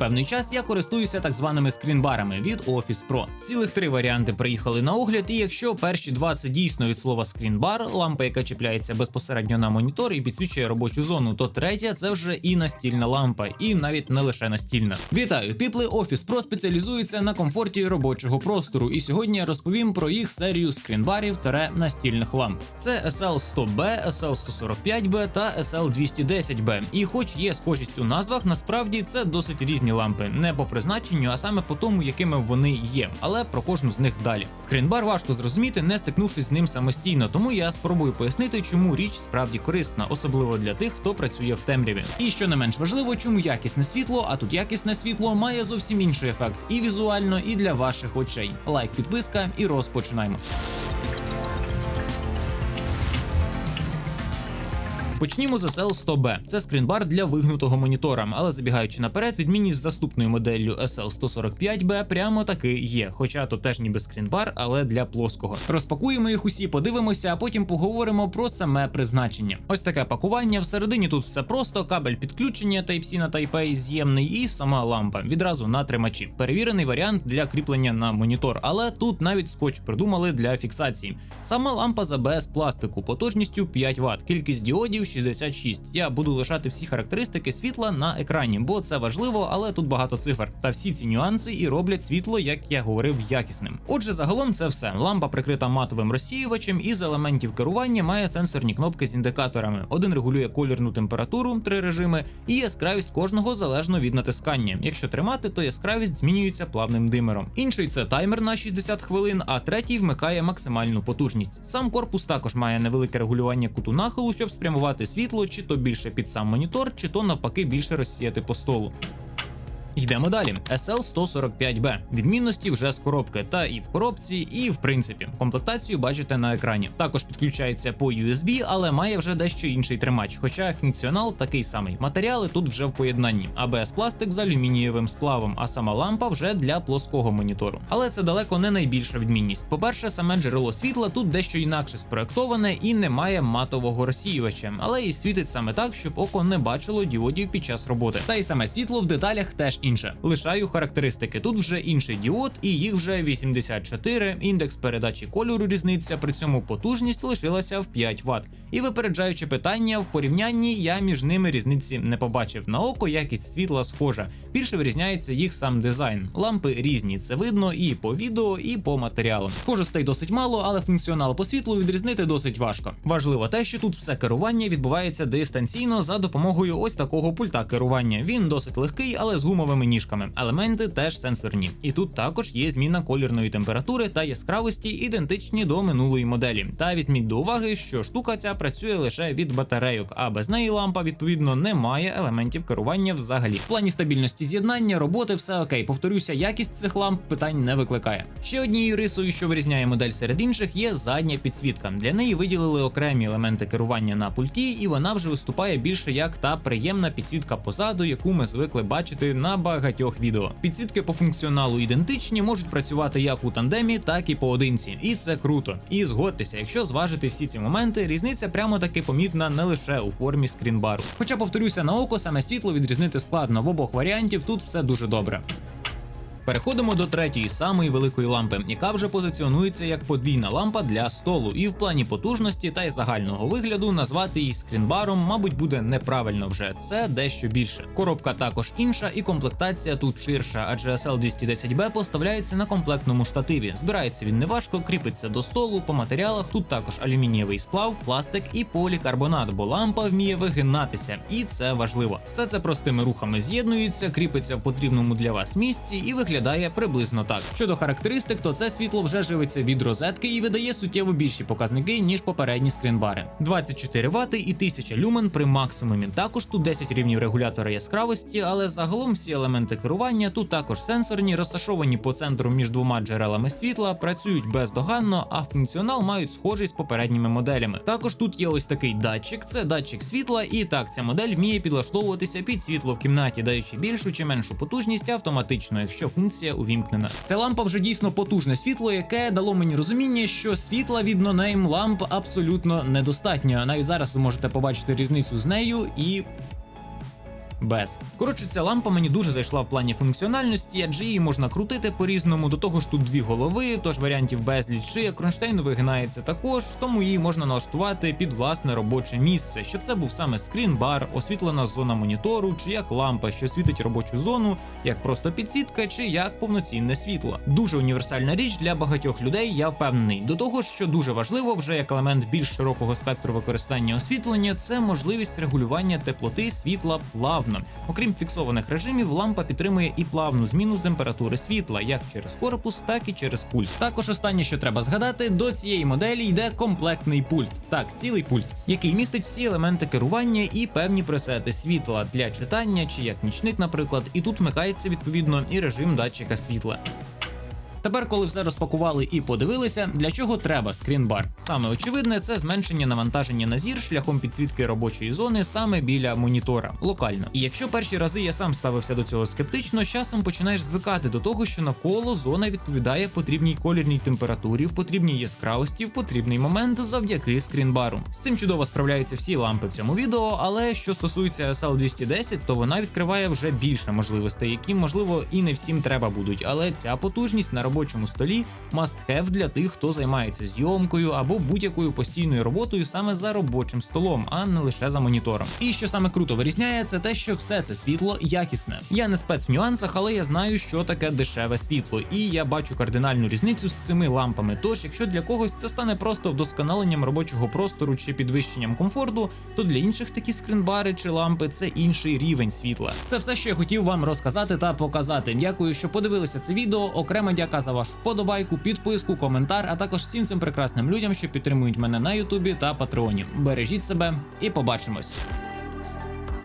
Певний час я користуюся так званими скрінбарами від Office Pro. Цілих три варіанти приїхали на огляд, і якщо перші два це дійсно від слова скрінбар, лампа, яка чіпляється безпосередньо на монітор і підсвічує робочу зону, то третя це вже і настільна лампа, і навіть не лише настільна. Вітаю, піпли! Office Pro спеціалізується на комфорті робочого простору, і сьогодні я розповім про їх серію скрінбарів та настільних ламп. Це SL100B, SL145B та SL210B. І хоч є схожість у назвах, насправді це досить різні лампи, не по призначенню, а саме по тому, якими вони є. Але про кожну з них далі. Скрінбар важко зрозуміти, не стикнувшись з ним самостійно, тому я спробую пояснити, чому річ справді корисна, особливо для тих, хто працює в темряві. І що не менш важливо, чому якісне світло, а тут якісне світло має зовсім інший ефект і візуально, і для ваших очей. Лайк, підписка, і розпочинаємо. Почнімо з SL100B. Це скрінбар для вигнутого монітора, але забігаючи наперед, відмінність з наступною моделлю SL145B прямо таки є. Хоча то теж ніби скрінбар, але для плоского. Розпакуємо їх усі, подивимося, а потім поговоримо про саме призначення. Ось таке пакування. Всередині тут все просто: кабель підключення Type-C на Type-A з'ємний і сама лампа. Відразу на тримачі. Перевірений варіант для кріплення на монітор, але тут навіть скотч придумали для фіксації. Сама лампа з АБС пластику потужністю 5 Вт, кількість діодів 66. Я буду лишати всі характеристики світла на екрані, бо це важливо, але тут багато цифр. Та всі ці нюанси і роблять світло, як я говорив, якісним. Отже, загалом це все. Лампа прикрита матовим розсіювачем, і з елементів керування має сенсорні кнопки з індикаторами. Один регулює колірну температуру, три режими, і яскравість кожного залежно від натискання. Якщо тримати, то яскравість змінюється плавним димером. Інший це таймер на 60 хвилин, а третій вмикає максимальну потужність. Сам корпус також має невелике регулювання куту нахилу, щоб спрямувати світло, чи то більше під сам монітор, чи то навпаки більше розсіяти по столу. Йдемо далі. SL145B. Відмінності вже з коробки, та і в коробці, і в принципі. Комплектацію бачите на екрані. Також підключається по USB, але має вже дещо інший тримач. Хоча функціонал такий самий. Матеріали тут вже в поєднанні. ABS пластик з алюмінієвим сплавом, а сама лампа вже для плоского монітору. Але це далеко не найбільша відмінність. По-перше, саме джерело світла тут дещо інакше спроектоване і не має матового розсіювача, але і світить саме так, щоб око не бачило діодів під час роботи. Та й саме світло в деталях теж інше. Лишаю характеристики. Тут вже інший діод, і їх вже 84. Індекс передачі кольору різниця, при цьому потужність лишилася в 5 Вт. І випереджаючи питання, в порівнянні я між ними різниці не побачив. На око якість світла схожа. Більше вирізняється їх сам дизайн. Лампи різні, це видно і по відео, і по матеріалам. Схожостей досить мало, але функціонал по світлу відрізнити досить важко. Важливо те, що тут все керування відбувається дистанційно за допомогою ось такого пульта керування. Він досить легкий, але з гумовими ніжками. Елементи теж сенсорні. І тут також є зміна колірної температури та яскравості, ідентичні до минулої моделі. Та візьміть до уваги, що штука ця працює лише від батарейок, а без неї лампа відповідно не має елементів керування взагалі. В плані стабільності з'єднання, роботи, все окей. Повторюся, якість цих ламп питань не викликає. Ще однією рисою, що вирізняє модель серед інших, є задня підсвітка. Для неї виділили окремі елементи керування на пульті, і вона вже виступає більше як та приємна підсвітка позаду, яку ми звикли бачити на багатьох відео. Підсвітки по функціоналу ідентичні, можуть працювати як у тандемі, так і поодинці. І це круто. І згодьтеся, якщо зважити всі ці моменти, різниця прямо таки помітна не лише у формі скрінбару. Хоча, повторюся, на око саме світло відрізнити складно в обох варіантів, тут все дуже добре. Переходимо до третьої самої великої лампи, яка вже позиціонується як подвійна лампа для столу, і в плані потужності та й загального вигляду назвати її скрінбаром, мабуть, буде неправильно вже. Це дещо більше. Коробка також інша, і комплектація тут ширша, адже SL210B поставляється на комплектному штативі. Збирається він неважко, кріпиться до столу. По матеріалах тут також алюмінієвий сплав, пластик і полікарбонат, бо лампа вміє вигинатися, і це важливо. Все це простими рухами з'єднується, кріпиться в потрібному для вас місці і виглядає виглядає приблизно так. Щодо характеристик, то це світло вже живиться від розетки і видає суттєво більші показники, ніж попередні скрінбари. 24 Вт і 1000 люмен при максимумі. Також тут 10 рівнів регулятора яскравості, але загалом всі елементи керування тут також сенсорні, розташовані по центру між двома джерелами світла, працюють бездоганно, а функціонал мають схожий з попередніми моделями. Також тут є ось такий датчик, це датчик світла, і так ця модель вміє підлаштовуватися під світло в кімнаті, даючи більшу чи меншу потужність автоматично, якщо функція увімкнена. Ця лампа вже дійсно потужне світло, яке дало мені розуміння, що світла від нонейм ламп абсолютно недостатньо. Навіть зараз ви можете побачити різницю з нею і без. Коротше, ця лампа мені дуже зайшла в плані функціональності, адже її можна крутити по-різному. До того ж тут дві голови, тож варіантів безліч. Шия кронштейну вигинається також, тому її можна налаштувати під власне робоче місце, щоб це був саме скрін-бар, освітлена зона монітору, чи як лампа, що світить робочу зону, як просто підсвітка, чи як повноцінне світло. Дуже універсальна річ для багатьох людей, я впевнений. До того що дуже важливо, вже як елемент більш широкого спектру використання освітлення, це можливість регулювання теплоти світла плавно. Окрім фіксованих режимів, лампа підтримує і плавну зміну температури світла, як через корпус, так і через пульт. Також останнє, що треба згадати, до цієї моделі йде комплектний пульт. Так, цілий пульт, який містить всі елементи керування і певні пресети світла для читання чи як нічник, наприклад, і тут вмикається відповідно і режим датчика світла. Тепер, коли все розпакували і подивилися, для чого треба скрінбар. Саме очевидне, це зменшення навантаження на зір шляхом підсвітки робочої зони саме біля монітора, локально. І якщо перші рази я сам ставився до цього скептично, з часом починаєш звикати до того, що навколо зона відповідає потрібній колірній температурі, в потрібній яскравості, в потрібний момент завдяки скрінбару. З цим чудово справляються всі лампи в цьому відео, але що стосується SL 210, то вона відкриває вже більше можливостей, які можливо і не всім треба будуть. Але ця потужність на робочому столі must have для тих, хто займається зйомкою або будь-якою постійною роботою саме за робочим столом, а не лише за монітором. І що саме круто вирізняє, це те, що все це світло якісне. Я не спец в нюансах, але я знаю, що таке дешеве світло, і я бачу кардинальну різницю з цими лампами. Тож, якщо для когось це стане просто вдосконаленням робочого простору чи підвищенням комфорту, то для інших такі скринбари чи лампи це інший рівень світла. Це все, що я хотів вам розказати та показати. Дякую, що подивилися це відео. Окрема дяка за ваш вподобайку, підписку, коментар, а також всім цим прекрасним людям, що підтримують мене на Ютубі та Патреоні. Бережіть себе і побачимось.